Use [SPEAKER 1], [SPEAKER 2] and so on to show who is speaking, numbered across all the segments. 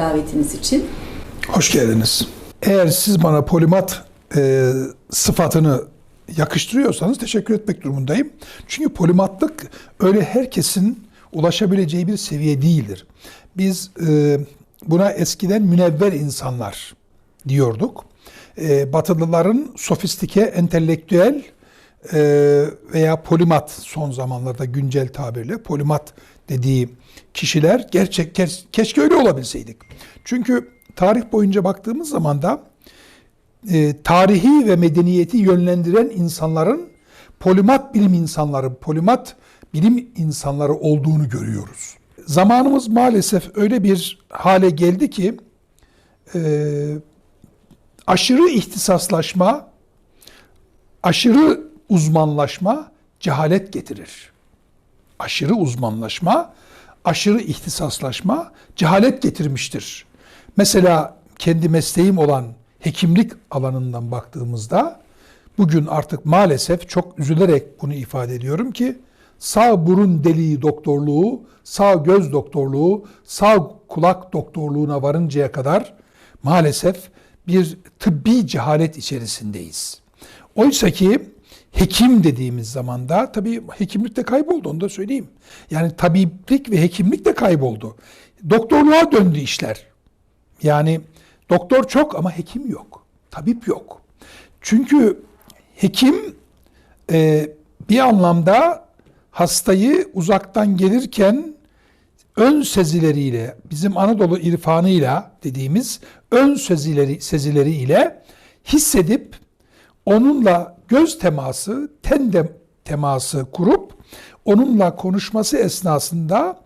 [SPEAKER 1] davetiniz için.
[SPEAKER 2] Hoş geldiniz. Eğer siz bana polimat e, sıfatını yakıştırıyorsanız teşekkür etmek durumundayım. Çünkü polimatlık öyle herkesin ulaşabileceği bir seviye değildir. Biz e, buna eskiden münevver insanlar diyorduk. E, Batılıların sofistike, entelektüel veya polimat son zamanlarda güncel tabirle polimat dediği kişiler gerçek keşke öyle olabilseydik. Çünkü tarih boyunca baktığımız zaman da e, tarihi ve medeniyeti yönlendiren insanların polimat bilim insanları, polimat bilim insanları olduğunu görüyoruz. Zamanımız maalesef öyle bir hale geldi ki e, aşırı ihtisaslaşma, aşırı uzmanlaşma cehalet getirir. Aşırı uzmanlaşma, aşırı ihtisaslaşma cehalet getirmiştir. Mesela kendi mesleğim olan hekimlik alanından baktığımızda bugün artık maalesef çok üzülerek bunu ifade ediyorum ki sağ burun deliği doktorluğu, sağ göz doktorluğu, sağ kulak doktorluğuna varıncaya kadar maalesef bir tıbbi cehalet içerisindeyiz. Oysa ki hekim dediğimiz zaman da tabii hekimlik de kayboldu onu da söyleyeyim. Yani tabiplik ve hekimlik de kayboldu. Doktorluğa döndü işler. Yani doktor çok ama hekim yok. Tabip yok. Çünkü hekim e, bir anlamda hastayı uzaktan gelirken ön sezileriyle, bizim Anadolu irfanıyla dediğimiz ön sezileri, sezileriyle hissedip onunla göz teması, ten de- teması kurup onunla konuşması esnasında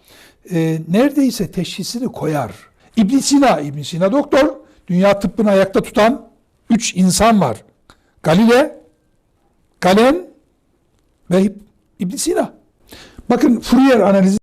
[SPEAKER 2] e, neredeyse teşhisini koyar. İbn Sina, İbn Sina doktor, dünya tıbbını ayakta tutan üç insan var. Galile, Galen ve İb- İbn Sina. Bakın Fourier analizi